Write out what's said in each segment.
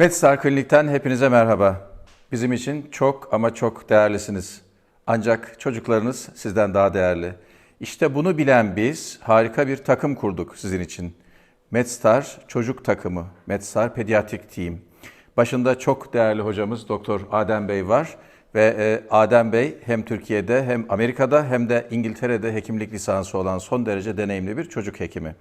MedStar Klinik'ten hepinize merhaba. Bizim için çok ama çok değerlisiniz. Ancak çocuklarınız sizden daha değerli. İşte bunu bilen biz harika bir takım kurduk sizin için. MedStar Çocuk Takımı, MedStar Pediatrik Team. Başında çok değerli hocamız Doktor Adem Bey var ve e, Adem Bey hem Türkiye'de hem Amerika'da hem de İngiltere'de hekimlik lisansı olan son derece deneyimli bir çocuk hekimi.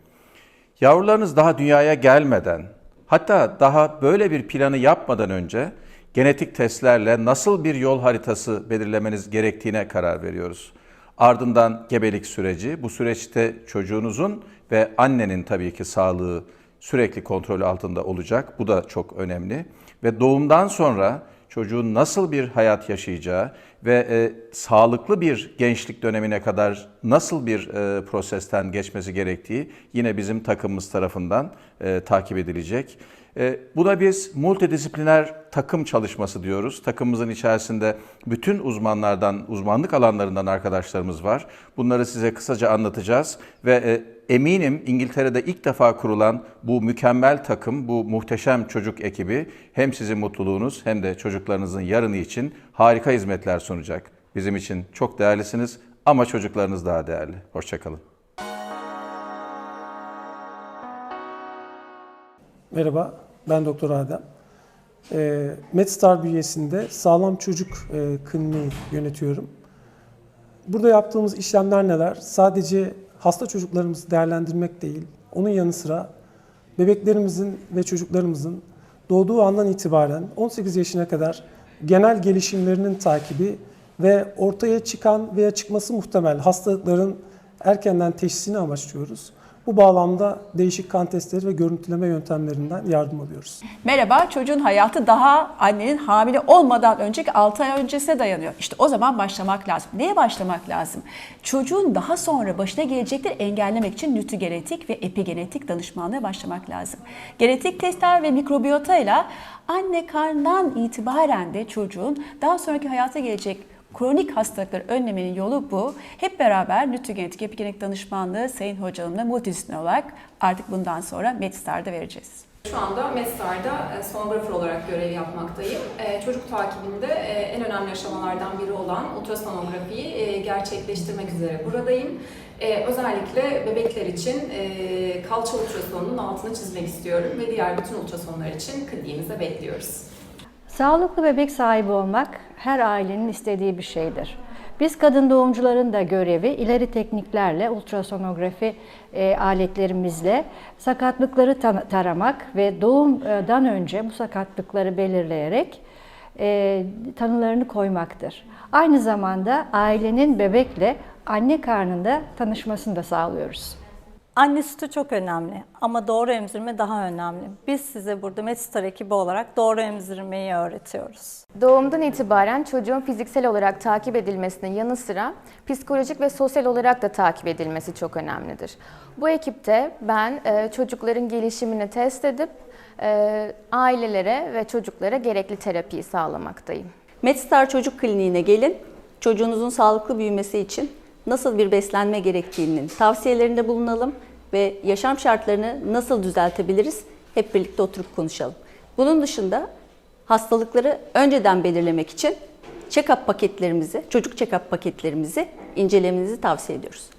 Yavrularınız daha dünyaya gelmeden, hatta daha böyle bir planı yapmadan önce genetik testlerle nasıl bir yol haritası belirlemeniz gerektiğine karar veriyoruz. Ardından gebelik süreci, bu süreçte çocuğunuzun ve annenin tabii ki sağlığı sürekli kontrol altında olacak. Bu da çok önemli. Ve doğumdan sonra çocuğun nasıl bir hayat yaşayacağı ve e, sağlıklı bir gençlik dönemine kadar nasıl bir e, prosesten geçmesi gerektiği yine bizim takımımız tarafından e, takip edilecek. E, buna biz multidisipliner takım çalışması diyoruz. Takımımızın içerisinde bütün uzmanlardan, uzmanlık alanlarından arkadaşlarımız var. Bunları size kısaca anlatacağız ve e, eminim İngiltere'de ilk defa kurulan bu mükemmel takım, bu muhteşem çocuk ekibi hem sizin mutluluğunuz hem de çocuklarınızın yarını için harika hizmetler sunacak. Bizim için çok değerlisiniz ama çocuklarınız daha değerli. Hoşçakalın. Merhaba, ben Doktor Adem. E, MedStar bünyesinde Sağlam Çocuk e, Kliniği yönetiyorum. Burada yaptığımız işlemler neler? Sadece hasta çocuklarımızı değerlendirmek değil, onun yanı sıra bebeklerimizin ve çocuklarımızın doğduğu andan itibaren 18 yaşına kadar genel gelişimlerinin takibi ve ortaya çıkan veya çıkması muhtemel hastalıkların erkenden teşhisini amaçlıyoruz. Bu bağlamda değişik kan testleri ve görüntüleme yöntemlerinden yardım alıyoruz. Merhaba, çocuğun hayatı daha annenin hamile olmadan önceki 6 ay öncesine dayanıyor. İşte o zaman başlamak lazım. Neye başlamak lazım? Çocuğun daha sonra başına gelecekleri engellemek için nütügenetik ve epigenetik danışmanlığa başlamak lazım. Genetik testler ve mikrobiyota ile anne karnından itibaren de çocuğun daha sonraki hayata gelecek kronik hastalıkları önlemenin yolu bu. Hep beraber nütügenetik epigenetik danışmanlığı Sayın Hocam'la multidisipliner olarak artık bundan sonra MedStar'da vereceğiz. Şu anda MedStar'da e, sonografer olarak görev yapmaktayım. E, Çocuk takibinde e, en önemli aşamalardan biri olan ultrasonografiyi gerçekleştirmek üzere buradayım. Özellikle bebekler için kalça ultrasonunun altını çizmek istiyorum ve diğer bütün ultrasonlar için kliniğimize bekliyoruz. Sağlıklı bebek sahibi olmak her ailenin istediği bir şeydir. Biz kadın doğumcuların da görevi ileri tekniklerle, ultrasonografi e, aletlerimizle sakatlıkları ta- taramak ve doğumdan önce bu sakatlıkları belirleyerek e, tanılarını koymaktır. Aynı zamanda ailenin bebekle anne karnında tanışmasını da sağlıyoruz. Anne sütü çok önemli ama doğru emzirme daha önemli. Biz size burada MedStar ekibi olarak doğru emzirmeyi öğretiyoruz. Doğumdan itibaren çocuğun fiziksel olarak takip edilmesinin yanı sıra psikolojik ve sosyal olarak da takip edilmesi çok önemlidir. Bu ekipte ben e, çocukların gelişimini test edip e, ailelere ve çocuklara gerekli terapiyi sağlamaktayım. MedStar Çocuk Kliniğine gelin. Çocuğunuzun sağlıklı büyümesi için nasıl bir beslenme gerektiğinin tavsiyelerinde bulunalım ve yaşam şartlarını nasıl düzeltebiliriz hep birlikte oturup konuşalım. Bunun dışında hastalıkları önceden belirlemek için check-up paketlerimizi, çocuk check-up paketlerimizi incelemenizi tavsiye ediyoruz.